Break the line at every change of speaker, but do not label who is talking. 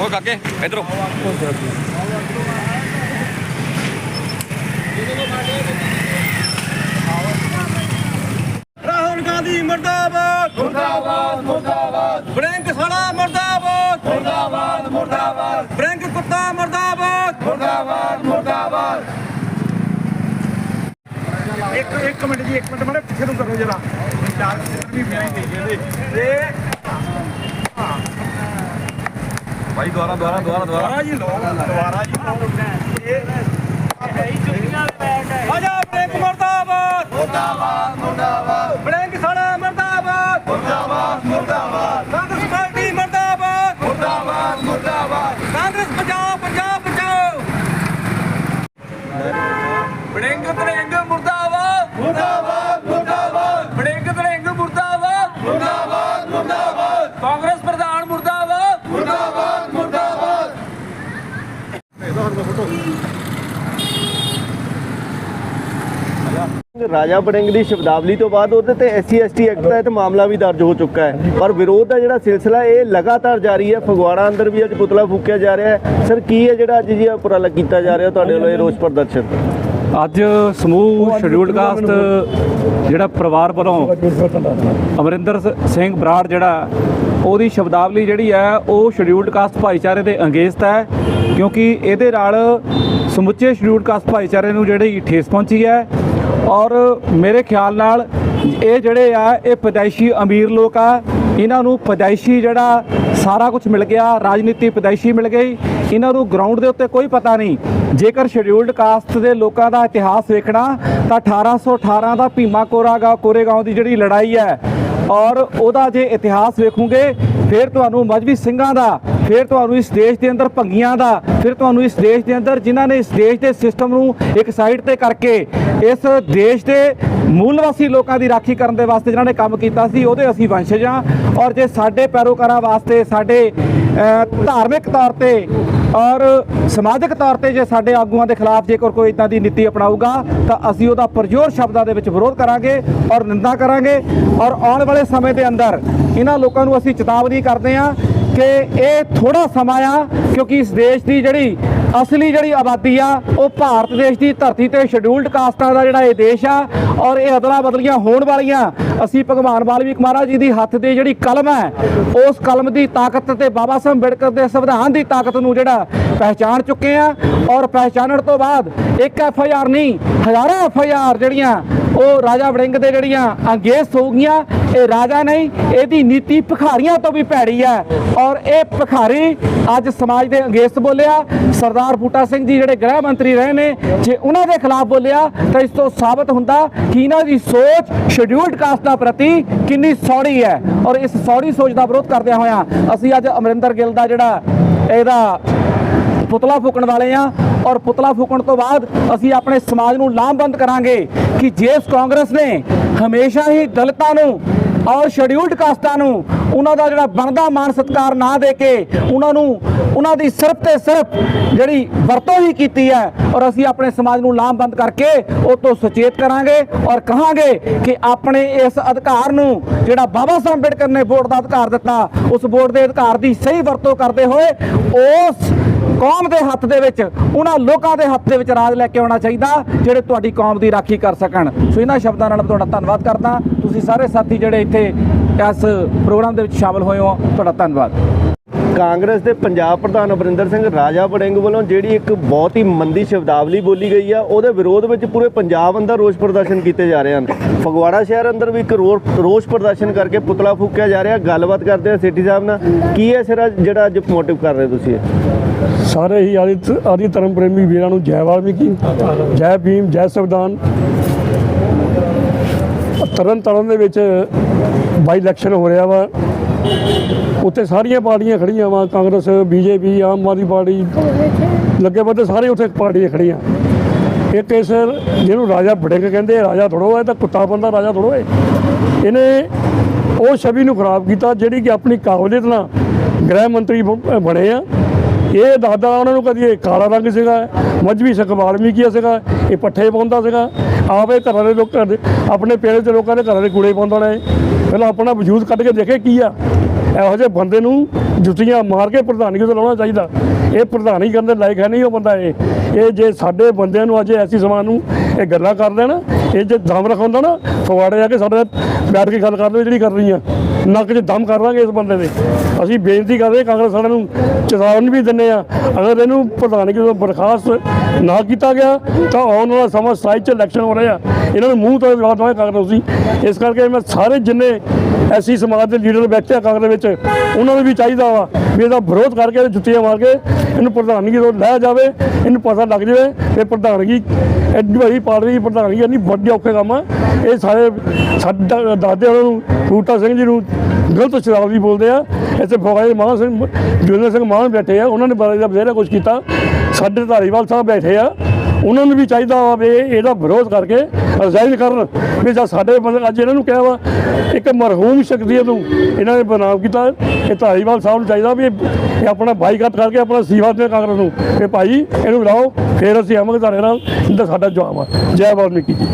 ਓਏ ਕਾਕੇ ਇਧਰੋਂ ਰਾਹੁਲ ਗਾਂਧੀ ਮਰਦਾਬਾਦ
ਮੁਰਦਾਬਾਦ ਮੁਰਦਾਬਾਦ
ਬ੍ਰਿੰਕ ਸਾਲਾ ਮਰਦਾਬਾਦ
ਮੁਰਦਾਬਾਦ ਮੁਰਦਾਬਾਦ
ਬ੍ਰਿੰਕ ਕੁੱਤਾ ਮਰਦਾਬਾਦ
ਮੁਰਦਾਬਾਦ ਮੁਰਦਾਬਾਦ
ਇੱਕ ਇੱਕ ਮਿੰਟ ਜੀ ਇੱਕ ਮਿੰਟ ਮਾੜੇ ਪਿੱਛੇ ਨੂੰ ਕਰੋ ਜਰਾ ਚਾਰ ਮਿੰਟ ਵੀ ਮੈਂ ਦੇ ਦੇ ਤੇ
ਭਾਈ ਦੁਆਰਾ ਦੁਆਰਾ ਦੁਆਰਾ ਦੁਆਰਾ
ਦੁਬਾਰਾ ਜੀ ਲੋ ਦੁਬਾਰਾ ਜੀ।
ਆਜਾ ਬ੍ਰਿੰਕ ਮਰਦਾਬਾਦ।
ਮੁਰਦਾਬਾਦ ਮੁਰਦਾਬਾਦ।
ਬ੍ਰਿੰਕ ਸਾਲਾ ਮਰਦਾਬਾਦ
ਮੁਰਦਾਬਾਦ ਮੁਰਦਾਬਾਦ
ਕਾਂਗਰਸ ਪਾਰਟੀ ਮਰਦਾਬਾਦ
ਮੁਰਦਾਬਾਦ ਮੁਰਦਾਬਾਦ
ਕਾਂਗਰਸ ਬਚਾਓ ਪੰਜਾਬ ਬਚਾਓ ਬੜਿੰਗ ਤੜਿੰਗ ਮੁਰਦਾਬਾਦ
ਮੁਰਦਾਬਾਦ ਮੁਰਦਾਬਾਦ
ਬੜਿੰਗ ਤੜਿੰਗ ਮੁਰਦਾਬਾਦ
ਮੁਰਦਾਬਾਦ ਮੁਰਦਾਬਾਦ
ਕਾਂਗਰਸ ਪ੍ਰਧਾਨ ਮੁਰਦਾਬਾਦ
ਮੁਰਦਾਬਾਦ ਮੁਰਦਾਬਾਦ
ਰਾਜਾ ਬੜਿੰਗ ਦੀ ਸ਼ਬਦਾਵਲੀ ਤੋਂ ਬਾਅਦ ਉਹਦੇ ਤੇ ਐਸਸੀ ਐਸਟੀ ਐਕਟ ਤਹਿਤ ਮਾਮਲਾ ਵੀ ਦਰਜ ਹੋ ਚੁੱਕਾ ਹੈ। ਪਰ ਵਿਰੋਧ ਦਾ ਜਿਹੜਾ ਸਿਲਸਿਲਾ, ਇਹ ਲਗਾਤਾਰ ਜਾਰੀ ਹੈ। ਫਗਵਾੜਾ ਅੰਦਰ ਵੀ ਅੱਜ ਪੁਤਲਾ ਫੂਕਿਆ ਜਾ ਰਿਹਾ ਹੈ। ਸਰ, ਕੀ ਹੈ ਜਿਹੜਾ ਅੱਜ ਜੀ ਉਪਰਾਲਾ ਕੀਤਾ ਜਾ ਰਿਹਾ, ਤੁਹਾਡੇ ਵੱਲੋਂ ਇਹ ਰੋਸ ਪ੍ਰਦਰਸ਼ਨ?
ਅੱਜ ਸਮੂਹ ਸ਼ਡਿਊਲਡ ਕਾਸਟ ਜਿਹੜਾ ਪਰਿਵਾਰ ਵੱਲੋਂ ਅਮਰਿੰਦਰ ਸਿੰਘ ਬਰਾੜ ਜਿਹੜਾ ਉਹਦੀ ਸ਼ਬਦਾਵਲੀ ਜਿਹੜੀ ਹੈ ਉਹ ਸ਼ਡਿਊਲਡ ਕਾਸਟ ਭਾਈਚਾਰੇ ਦੇ ਅੰਗੇਜ਼ਤ ਹੈ ਕਿਉਂਕਿ ਇਹਦੇ ਨਾਲ ਸਮੁੱਚੇ ਸ਼ਡਿਊਲਡ ਕਾਸਟ ਭਾਈਚਾਰੇ ਨੂੰ ਜਿਹੜੀ ਠੇਸ ਪਹੁੰਚੀ ਹੈ ਔਰ ਮੇਰੇ ਖਿਆਲ ਨਾਲ ਇਹ ਜਿਹੜੇ ਆ ਇਹ ਪੈਦਾਇਸ਼ੀ ਅਮੀਰ ਲੋਕ ਆ ਇਹਨਾਂ ਨੂੰ ਪੈਦਾਇਸ਼ੀ ਜਿਹੜਾ ਸਾਰਾ ਕੁਝ ਮਿਲ ਗਿਆ, ਰਾਜਨੀਤੀ ਪੈਦਾਇਸ਼ੀ ਮਿਲ ਗਈ। ਇਹਨਾਂ ਨੂੰ ਗਰਾਊਂਡ ਦੇ ਉੱਤੇ ਕੋਈ ਪਤਾ ਨਹੀਂ। ਜੇਕਰ ਸ਼ਡਿਊਲਡ ਕਾਸਟ ਦੇ ਲੋਕਾਂ ਦਾ ਇਤਿਹਾਸ ਵੇਖਣਾ, ਤਾਂ 1818 ਦਾ ਭੀਮਾ ਕੋਰਾਗਾ ਕੋਰੇਗਾਉਂ ਦੀ ਜਿਹੜੀ ਲੜਾਈ ਹੈ। ਔਰ ਉਹਦਾ ਜੇ ਇਤਿਹਾਸ ਵੇਖੋਗੇ, ਫਿਰ ਤੁਹਾਨੂੰ ਮਜਬੀ ਸਿੰਘਾਂ ਦਾ, ਫਿਰ ਤੁਹਾਨੂੰ ਇਸ ਦੇਸ਼ ਦੇ ਅੰਦਰ ਭੰਗੀਆਂ ਦਾ, ਫਿਰ ਤੁਹਾਨੂੰ ਇਸ ਦੇਸ਼ ਦੇ ਅੰਦਰ ਜਿਨ੍ਹਾਂ ਨੇ ਇਸ ਦੇਸ਼ ਦੇ ਸਿਸਟਮ ਨੂੰ ਇੱਕ ਸਾਈਡ ਤੇ ਕਰਕੇ, ਇਸ ਦੇਸ਼ ਦੇ ਮੂਲ ਨਿਵਾਸੀ ਲੋਕਾਂ ਦੀ ਰਾਖੀ ਕਰਨ ਦੇ ਵਾਸਤੇ ਜਿਨ੍ਹਾਂ ਨੇ ਕੰਮ ਕੀਤਾ ਸੀ, ਉਹਦੇ ਅਸੀਂ ਵੰਸ਼ਜ ਹਾਂ ਔਰ ਜੇ ਸਾਡੇ ਪੈਰੋਕਾਰਾਂ ਵਾਸਤੇ, ਸਾਡੇ ਧਾਰਮਿਕ ਤੌਰ ਤੇ ਔਰ ਸਮਾਜਿਕ ਤੌਰ ਤੇ ਜੇ ਸਾਡੇ ਆਗੂਆਂ ਦੇ ਖਿਲਾਫ ਜੇਕਰ ਕੋਈ ਇਦਾਂ ਦੀ ਨੀਤੀ ਅਪਣਾਊਗਾ, ਤਾਂ ਅਸੀਂ ਉਹਦਾ ਪਰਜੋਰ ਸ਼ਬਦਾਂ ਦੇ ਵਿੱਚ ਵਿਰੋਧ ਕਰਾਂਗੇ ਔਰ ਨਿੰਦਾ ਕਰਾਂਗੇ ਔਰ ਆਉਣ ਵਾਲੇ ਸਮੇਂ ਦੇ ਅੰਦਰ ਇਹਨਾਂ ਲੋਕਾਂ ਨੂੰ ਅਸੀਂ ਚੇਤਾਵਨੀ ਕਰਦੇ ਹਾਂ ਕਿ ਇਹ ਥੋੜਾ ਸਮਾਂ ਆ ਕਿਉਂਕਿ ਇਸ ਦੇਸ਼ ਦੀ ਜਿਹੜੀ ਅਸਲੀ ਜਿਹੜੀ ਆਬਾਦੀ ਆ, ਉਹ ਭਾਰਤ ਦੇਸ਼ ਦੀ ਧਰਤੀ ਤੇ ਸ਼ਡਿਊਲਡ ਕਾਸਟਾਂ ਦਾ ਜਿਹੜਾ ਇਹ ਦੇਸ਼ ਆ, ਔਰ ਇਹ ਅਦਲਾ ਬਦਲੀਆਂ ਹੋਣ ਵਾਲੀਆਂ, ਅਸੀਂ ਭਗਵਾਨ ਵਾਲਮੀਕ ਮਹਾਰਾਜ ਜੀ ਦੀ ਹੱਥ ਦੇ ਜਿਹੜੀ ਕਲਮ ਹੈ, ਉਸ ਕਲਮ ਦੀ ਤਾਕਤ ਤੇ ਬਾਬਾ ਸਾਹਿਬ ਅੰਬੇਡਕਰ ਦੇ ਸੰਵਿਧਾਨ ਦੀ ਤਾਕਤ ਨੂੰ ਜਿਹੜਾ ਪਹਿਚਾਣ ਚੁੱਕੇ ਆ, ਔਰ ਪਹਿਚਾਨਣ ਤੋਂ ਬਾਅਦ ਇੱਕ ਐਫ ਆਈ ਆਰ ਨਹੀਂ, ਹਜ਼ਾਰਾਂ ਐਫ ਆਈ ਆਰ ਜਿਹੜੀਆਂ ਉਹ ਰਾਜਾ ਵੜਿੰਗ ਦੇ ਜਿਹੜੀਆਂ ਅੰਗੇਜ਼ ਹੋ ਗਈਆਂ ਇਹ ਰਾਜਾ ਨਹੀਂ, ਇਹਦੀ ਨੀਤੀ ਭਿਖਾਰੀਆਂ ਤੋਂ ਵੀ ਭੈੜੀ ਹੈ। ਔਰ ਇਹ ਭਿਖਾਰੀ ਅੱਜ ਸਮਾਜ ਦੇ ਅੰਗੇਜ਼ ਬੋਲਿਆ, ਸਰਦਾਰ ਬੂਟਾ ਸਿੰਘ ਜੀ ਜਿਹੜੇ ਗ੍ਰਹਿ ਮੰਤਰੀ ਰਹੇ ਨੇ, ਜੇ ਉਹਨਾਂ ਦੇ ਖਿਲਾਫ ਬੋਲਿਆ, ਤਾਂ ਇਸ ਤੋਂ ਸਾਬਤ ਹੁੰਦਾ ਕਿ ਇਹਨਾਂ ਦੀ ਸੋਚ ਸ਼ਡਿਊਲਡ ਕਾਸਟਾਂ ਪ੍ਰਤੀ ਕਿੰਨੀ ਸੌੜੀ ਹੈ। ਔਰ ਇਸ ਸੌੜੀ ਸੋਚ ਦਾ ਵਿਰੋਧ ਕਰਦਿਆਂ ਹੋਇਆਂ ਅਸੀਂ ਅੱਜ ਅਮਰਿੰਦਰ ਗਿੱਲ ਦਾ ਜਿਹੜਾ ਇਹਦਾ ਪੁਤਲਾ ਫੂਕਣ ਵਾਲੇ ਆ ਔਰ ਪੁਤਲਾ ਫੂਕਣ ਤੋਂ ਬਾਅਦ ਅਸੀਂ ਆਪਣੇ ਸਮਾਜ ਨੂੰ ਲਾਮਬੰਦ ਕਰਾਂਗੇ ਕਿ ਜਿਸ ਕਾਂਗਰਸ ਨੇ ਹਮੇਸ਼ਾ ਹੀ ਦਲਿਤਾਂ ਨੂੰ ਔਰ ਸ਼ਡਿਊਲਡ ਕਾਸਟਾਂ ਨੂੰ ਉਹਨਾਂ ਦਾ ਜਿਹੜਾ ਬਣਦਾ ਮਾਨ ਸਤਕਾਰ ਨਾ ਦੇ ਕੇ ਉਹਨਾਂ ਨੂੰ, ਉਹਨਾਂ ਦੀ ਸਿਰਫ ਤੇ ਸਿਰਫ ਜਿਹੜੀ ਵਰਤੋਂ ਹੀ ਕੀਤੀ ਹੈ ਔਰ ਅਸੀਂ ਆਪਣੇ ਸਮਾਜ ਨੂੰ ਲਾਮਬੰਦ ਕਰਕੇ ਉਹ ਤੋਂ ਸੁਚੇਤ ਕਰਾਂਗੇ ਔਰ ਕਹਾਂਗੇ ਕਿ ਆਪਣੇ ਇਸ ਅਧਿਕਾਰ ਨੂੰ ਜਿਹੜਾ ਬਾਬਾ ਸਾਹਿਬ ਅੰਬੇਡਕਰ ਨੇ ਵੋਟ ਦਾ ਅਧਿਕਾਰ ਦਿੱਤਾ, ਉਸ ਵੋਟ ਦੇ ਅਧਿਕਾਰ ਦੀ ਸਹੀ ਵਰਤੋਂ ਕਰਦੇ ਹੋਏ ਉਸ ਕੌਮ ਦੇ ਹੱਥ ਦੇ ਵਿੱਚ, ਉਹਨਾਂ ਲੋਕਾਂ ਦੇ ਹੱਥ ਦੇ ਵਿੱਚ ਰਾਜ ਲੈ ਕੇ ਆਉਣਾ ਚਾਹੀਦਾ, ਜਿਹੜੇ ਤੁਹਾਡੀ ਕੌਮ ਦੀ ਰਾਖੀ ਕਰ ਸਕਣ। ਸੋ ਇਹਨਾਂ ਸ਼ਬਦਾਂ ਨਾਲ ਮੈਂ ਤੁਹਾਡਾ ਧੰਨਵਾਦ ਕਰਦਾ। ਤੁਸੀਂ ਸਾਰੇ ਸਾਥੀ ਜਿਹੜੇ ਇੱਥੇ ਇਸ ਪ੍ਰੋਗਰਾਮ ਦੇ ਵਿੱਚ ਸ਼ਾਮਲ ਹੋਏ ਹੋ, ਤੁਹਾਡਾ ਧੰਨਵਾਦ।
ਕਾਂਗਰਸ ਦੇ ਪੰਜਾਬ ਪ੍ਰਧਾਨ ਅਮਰਿੰਦਰ ਸਿੰਘ ਰਾਜਾ ਬੜਿੰਗ ਵੱਲੋਂ ਜਿਹੜੀ ਇੱਕ ਬਹੁਤ ਹੀ ਮੰਦੀ ਸ਼ਬਦਾਵਲੀ ਬੋਲੀ ਗਈ ਆ, ਉਹਦੇ ਵਿਰੋਧ ਵਿੱਚ ਪੂਰੇ ਪੰਜਾਬ ਅੰਦਰ ਰੋਸ ਪ੍ਰਦਰਸ਼ਨ ਕੀਤੇ ਜਾ ਰਹੇ ਹਨ। ਫਗਵਾੜਾ ਸ਼ਹਿਰ ਅੰਦਰ ਵੀ ਇੱਕ ਰੋ- ਰੋਸ ਪ੍ਰਦਰਸ਼ਨ ਕਰਕੇ ਪੁਤਲਾ ਫੂਕਿਆ ਜਾ ਰਿਹਾ। ਗੱਲਬਾਤ ਕਰਦੇ ਆ ਸਿਟੀ ਸਾਹਿਬ ਨਾਲ। ਕੀ ਹੈ ਸਿਰ ਜਿਹੜਾ ਅੱਜ ਮੋਟਿਵ ਕਰ ਰਹੇ ਤੁਸੀਂ
ਸਾਰੇ ਹੀ ਆਦਿ ਆਦਿ ਧਰਮ ਪ੍ਰੇਮੀ ਵੀਰਾਂ ਨੂੰ ਜੈ ਵਾਲਮੀਕੀ, ਜੈ ਭੀਮ, ਜੈ ਸੰਵਿਧਾਨ। ਤਰਨ ਤਾਰਨ ਦੇ ਵਿੱਚ ਬਾਈ ਇਲੈਕਸ਼ਨ ਹੋ ਰਿਹਾ ਵਾ। ਉੱਥੇ ਸਾਰੀਆਂ ਪਾਰਟੀਆਂ ਖੜੀਆਂ ਵਾ, Congress, BJP, Aam Aadmi Party, ਲੱਗੇ ਬੰਦੇ ਸਾਰੇ ਉੱਥੇ ਪਾਰਟੀਆਂ ਖੜੀਆਂ। ਇੱਕ ਇਸ ਜਿਹਨੂੰ ਰਾਜਾ ਬੜਿੰਗ ਕਹਿੰਦੇ ਰਾਜਾ ਥੋੜੋ ਹੈ ਤਾਂ ਕੁੱਤਾ ਬੰਦਾ ਰਾਜਾ ਥੋੜੋ ਹੈ ਇਹਨੇ ਉਹ ਛਵੀ ਨੂੰ ਖਰਾਬ ਕੀਤਾ, ਜਿਹੜੀ ਕਿ ਆਪਣੀ ਕਾਬਲੀਅਤ ਨਾਲ ਗ੍ਰਹਿ ਮੰਤਰੀ ਬ- ਬਣੇ ਆ। ਇਹ ਦਾਦਾ ਉਹਨਾਂ ਨੂੰ ਕਦੀ ਇਹ ਕਾਲਾ ਰੰਗ ਸੀਗਾ ਮਜਬੀ ਵੀ ਵਾਲਮੀਕੀ ਸੀਗਾ, ਇਹ ਪੱਠੇ ਪਾਉਂਦਾ ਸੀਗਾ। ਆਪੇ ਘਰਾਂ ਦੇ ਲੋਕਾਂ ਦੇ, ਆਪਣੇ ਪੇੜੇ ਦੇ ਲੋਕਾਂ ਦੇ ਘਰਾਂ ਦੇ ਕੂੜੇ ਪਾਉਂਦਾ ਨੇ ਪਹਿਲਾਂ ਆਪਣਾ ਵਜੂਦ ਕੱਢ ਕੇ ਦੇਖੇ ਕੀ ਆ। ਇਹੋ ਜਿਹੇ ਬੰਦੇ ਨੂੰ ਜੁੱਤੀਆਂ ਮਾਰ ਕੇ ਪ੍ਰਧਾਨਗੀ ਤੋਂ ਲਾਉਣਾ ਚਾਹੀਦਾ। ਇਹ ਪ੍ਰਧਾਨੀ ਕਰਨ ਦੇ ਲਾਇਕ ਹੈ ਨਹੀਂ ਉਹ ਬੰਦਾ ਇਹ। ਇਹ ਜੇ ਸਾਡੇ ਬੰਦਿਆਂ ਨੂੰ ਅੱਜ ਐਸੀ ਸਮਾਂ ਨੂੰ ਇਹ ਗੱਲਾਂ ਕਰਦੇ ਨਾ ਇਹ ਜੇ ਦਮ ਰਖਾਉਂਦਾ ਨਾ, ਫਗਵਾੜੇ ਜਾ ਕੇ ਸਾਡੇ ਬੈਠ ਕੇ ਗੱਲ ਕਰ ਲਓ ਜਿਹੜੀ ਕਰ ਰਹੀ ਆ। ਨੱਕ 'ਚ ਦਮ ਕਰ ਲਾਂਗੇ ਇਸ ਬੰਦੇ ਦੇ ਅਸੀਂ ਬੇਨਤੀ ਕਰਦੇ ਕਾਂਗਰਸ ਵਾਲਿਆਂ ਨੂੰ ਚੇਤਾਵਨੀ ਵੀ ਦਿੰਦੇ ਆ ਅਗਰ ਇਹਨੂੰ ਪ੍ਰਧਾਨਗੀ ਤੋਂ ਬਰਖਾਸਤ ਨਾ ਕੀਤਾ ਗਿਆ, ਤਾਂ ਆਉਣ ਵਾਲਾ ਸਮਾਂ 27 ਚ ਇਲੈਕਸ਼ਨ ਹੋ ਰਿਹਾ। ਇਹਨਾਂ ਨੂੰ ਮੂੰਹ ਤੋਂ ਜਵਾਬ ਦਵਾਂਗੇ ਕਾਂਗਰਸ ਸੀ ਇਸ ਕਰਕੇ ਮੈਂ ਸਾਰੇ ਜਿੰਨੇ ਐਸੀ ਸਮਾਜ ਦੇ ਲੀਡਰ ਬੈਠੇ ਆ ਕਾਂਗਰਸ ਵਿੱਚ, ਉਹਨਾਂ ਨੂੰ ਵੀ ਚਾਹੀਦਾ ਵਾ ਵੀ ਇਹਦਾ ਵਿਰੋਧ ਕਰਕੇ ਤੇ ਜੁੱਤੀਆਂ ਮਾਰ ਕੇ ਇਹਨੂੰ ਪ੍ਰਧਾਨਗੀ ਤੋਂ ਲੈ ਜਾਵੇ, ਇਹਨੂੰ ਪਤਾ ਲੱਗ ਜਾਵੇ ਕਿ ਪ੍ਰਧਾਨਗੀ ਇਹ ਵੱਡੀ ਪਾਰਟੀ ਦੀ ਪ੍ਰਧਾਨਗੀ ਇੰਨੀ ਵੱਡੇ ਔਖੇ ਕੰਮ ਆ। ਇਹ ਸਾਰੇ ਸਾਡਾ ਦਾਦੇ ਉਹਨਾਂ ਨੂੰ ਬੂਟਾ ਸਿੰਘ ਜੀ ਨੂੰ ਗਲਤ ਸ਼ਰਾਬ ਵੀ ਬੋਲਦੇ ਆ। ਇੱਥੇ ਫੌਜ ਮਾਨ ਸਿੰਘ ਜੋਨਲ ਸਿੰਘ ਮਾਨ ਬੈਠੇ ਆ। ਉਹਨਾਂ ਨੇ ਬਾਰੇ ਦਾ ਬਥੇਰਾ ਕੁਝ ਕੀਤਾ। ਸਾਡੇ ਧਾਰੀਵਾਲ ਸਾਹਿਬ ਬੈਠੇ ਆ। ਉਹਨਾਂ ਨੂੰ ਵੀ ਚਾਹੀਦਾ ਵਾ ਵੀ ਇਹਦਾ ਵਿਰੋਧ ਕਰਕੇ ਰਿਜ਼ਾਈਨ ਕਰਨ ਵੀ ਜਾਂ ਸਾਡੇ ਬੰਦੇ ਅੱਜ ਇਹਨਾਂ ਨੂੰ ਕਿਹਾ ਵਾ, ਇੱਕ ਮਰਹੂਮ ਸ਼ਖਸੀਅਤ ਨੂੰ ਇਹਨਾਂ ਨੇ ਬਦਨਾਮ ਕੀਤਾ। ਇਹ ਧਾਰੀਵਾਲ ਸਾਹਿਬ ਨੂੰ ਚਾਹੀਦਾ ਵੀ ਇਹ ਆਪਣਾ ਬਾਈਕਾਟ ਕਰਕੇ ਆਪਣਾ ਸੀਵਾ ਦੇ ਕਾਂਗਰਸ ਨੂੰ। ਕਿ ਭਾਈ, ਇਹਨੂੰ ਲਾਓ ਫਿਰ ਅਸੀਂ ਆਵਾਂਗੇ ਤੁਹਾਡੇ ਨਾਲ। ਇਹਦਾ ਸਾਡਾ ਜਵਾਬ ਆ। ਜੈ ਵਾਲਮੀਕੀ ਜੀ।